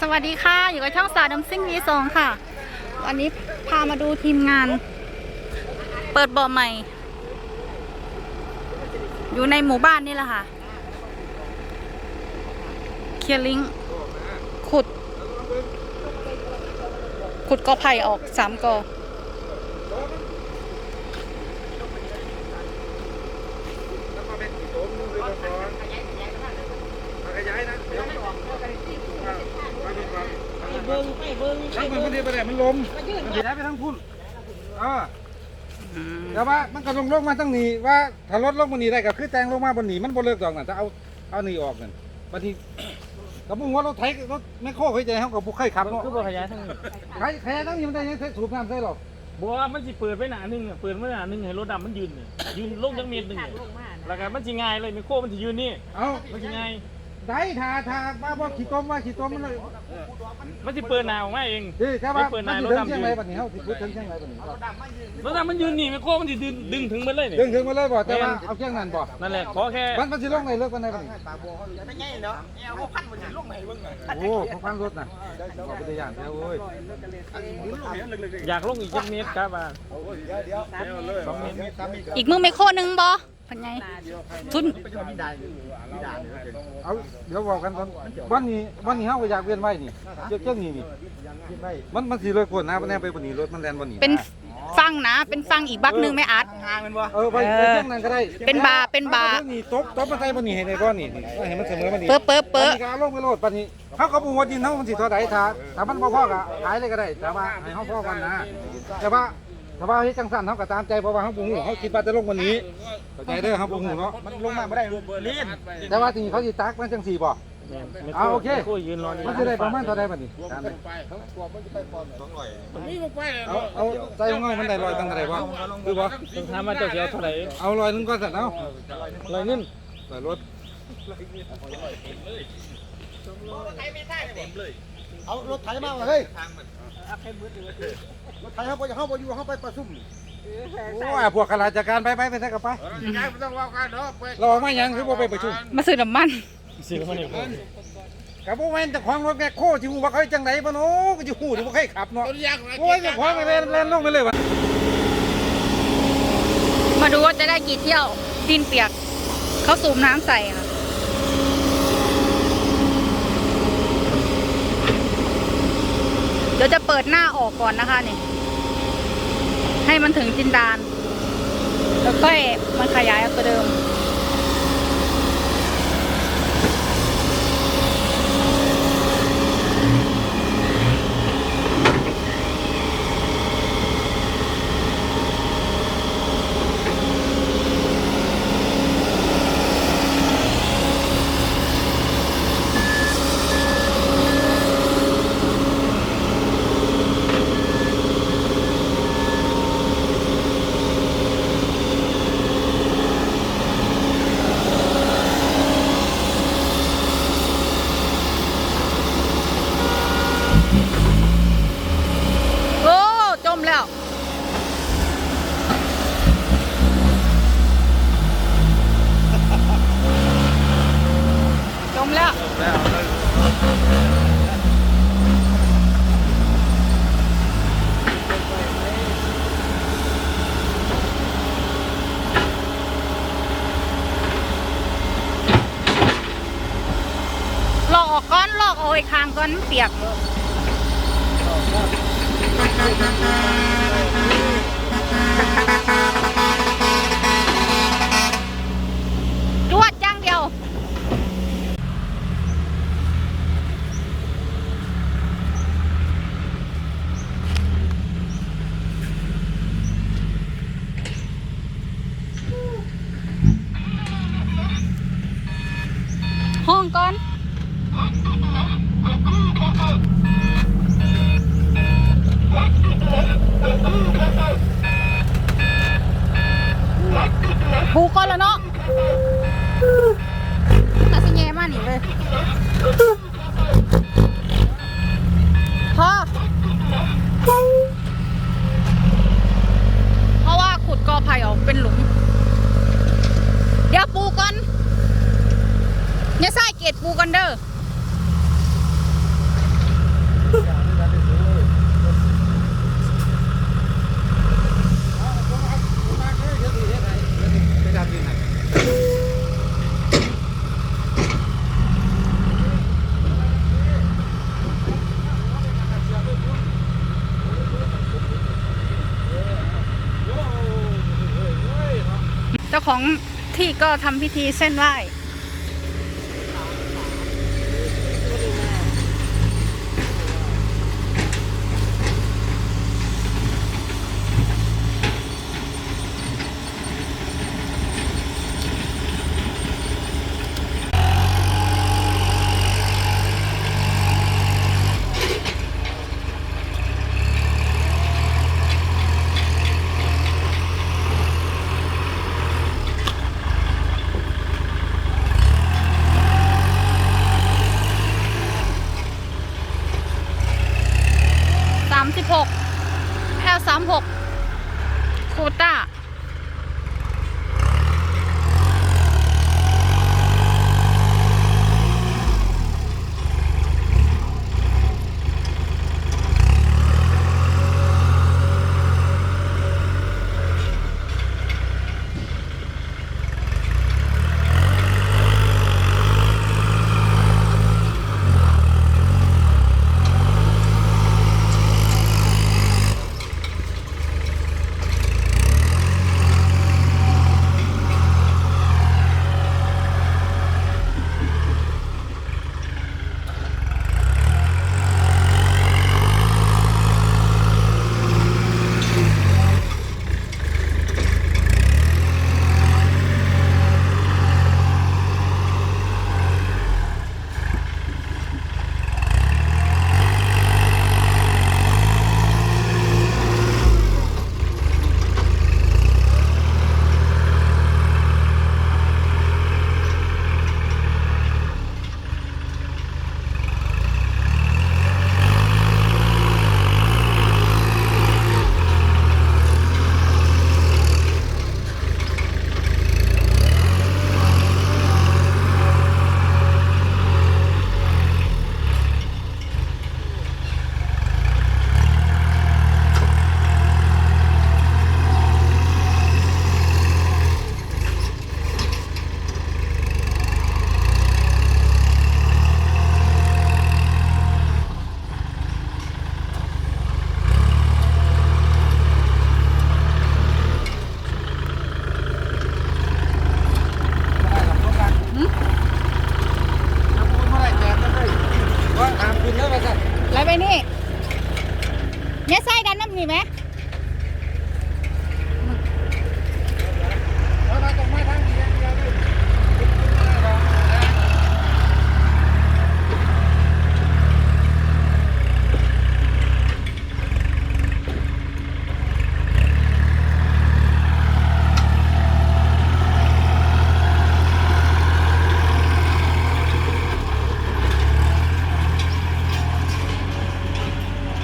สวัสดีค่ะ อยู่กับช่องสาดัมซิ่งวีสองค่ะ วันนี้พามาดูทีมงาน เปิดบ่อใหม่ อยู่ในหมู่บ้านนี่แหละค่ะ เคลียร์ลิงขุด ขุดกอไผ่ออกสามกอแล้วมาเป็นกี่โต๊ะนู่นเลยก่อน ขยายนะเดี๋ยวมาดูก่อนไปเบิ้งไปเบิ้งทั้งมันพอดีไปไหนมันลมมันย้ายไปทั้งพุ่นเออแต่ว่ามันก็ลงลงมาทั้งนี้ว่าถ้ารถลงบนนี้ได้ก็คือแตงลงมาบนนี้มันบ่เลิกดอกน่ะจะเอาเอานี่ออกนั่นบัดนี้กระบุงว่ารถไถรถแม่โคเคยใจเขาก็บ่เคยขับเนาะคือบ่ขยายทั้งนี้ใครใครทั้งนี้มันได้ยังใช้สูบน้ำใส่หรอกบ่ว่ามันสิเปิดไว้หนาหนึงอะเปิดไว้หนาหนึงให้รถดำมันยืนเนี่ยยืนลงจังเมตรหนึงเนี่ยแล้วก็มันสิง่ายเลยไมโครมันสิยืนนี่เอามันสิง่าย ได้ถ้าถ้าว่าบ่ขี้ต้มว่าขี้ต้มมันเลยมันสิเปิดหนาออกมาเองดีแต่ว่าไม่เปิดมันนายสิรถถึงดำเชียงไรบัดนี้เฮาสิพูดถึงเชียงไรบัดนี้รถดำมันยืนนี่ไมโครมันสิดึงดึงถึงมันเลยเนี่ยดึงถึงมาเลยบ่แต่ว่าเอาเชียงนั้นบ่นั่นแหละขอแค่มันมันสิลงในเลิกกันในบัดนี้ไม่ใช่เนาะแอลพวกพันมันลงไหนเบิ่งโอ้เขาฟังรถน่ะบ่เป็นอย่างแล้วเว้ยอยากลงอีกจักเมตรครับว่าสองเมตรอีกมือไม่โคนึงบอ พันไงทุนเอาเดี๋ยวบอกกันก่อนวันนี้วันนี้เฮาก็อยากเวียนไว้นี่เจ้าเจ้านี่นี่มันมันสิเลยกวนนะมันแน่ไปบัดนี้รถมันแล่นบัดนี้เป็นฟังนะ เป็นฟังอีกบักหนึ่งไม่อัด ทางมันบ่เออไปไปเชียงนั้นก็ได้เป็นบาร์เป็นบาร์นี่ตบตบมันใส่บัดนี้ให้ได้ก่อนนี่นี่ให้มันเสมอบัดนี้เป๊ะเป๊ะเป๊ะบัดนี้ก็เอาลงไปโลดบัดนี้เฮาก็บ่ฮู้ว่าดินเฮามันสิเท่าใดถ้าถ้ามันบ่พอก็ขายเลยก็ได้แต่ว่าให้เฮาพอกันนะ แต่ว่า ถ้าว่าเฮ็ดจังซั่นเฮาก็ตามใจเพราะว่าเฮาบ่ฮู้เฮาคิดว่าจะลงวันนี้เข้าใจเด้อเฮาบ่ฮู้เนาะมันลงมาไม่ได้ลีนแต่ว่าทีนี้เขาสิตักมันจังสี่บ่แม่นไมเอาโอเคไมโครยืนรอนี่มันจะได้ประมาณเท่าใดบัดนี้เอาเอาใส่ของเงามันได้ร้อยตั้งเท่าใดบ่คือบ่ต้องถามว่าเจ้าสิเอาเท่าไหร่เอาร้อยหนึงก็สั่นเอาร้อยเงินใส่รถเอารถไถมาเฮ้ยรถไถเขาไปเขาไปอยู่เขาไปประชุมโอ้ยพวกข้าราชการไปไปไปใส่กับไปย้ายไม่ต้องว่ากันเนาะไปเราออกมาหยังคือบ่ไปประชุมมาซื้อน้ำมันสิเอามานี่ผมกับบ่แม่นเจ้าของรถแมคโครสิฮู้ว่าเขาเฮ็ดจังไดบ่เนาะก็สิฮู้ที่บ่เคยขับเนาะโอ้ยเจ้าของแล่นแล่นลงไปเลยวะมาดูว่าจะได้กี่เที่ยวดินเปียกเขาสูบน้ำใส่ค่ะ เดี๋ยวจะเปิดหน้าออกก่อนนะคะนี่ ให้มันถึงจินดาน แล้วก็มันขยายออกตัวเดิม โอ้ จมแล้ว จมแล้ว ลอกออกก้อน ลอกเอาไอนมันเปียก จวดจ้างเดียว ห้องก่อน จ้าของที่ก็ทำพิธีเส้นไหว้ ว่าถามคุณแล้วว่าจะไรไปนี่เนี่ยไส้ดันน้ำนี่ไหม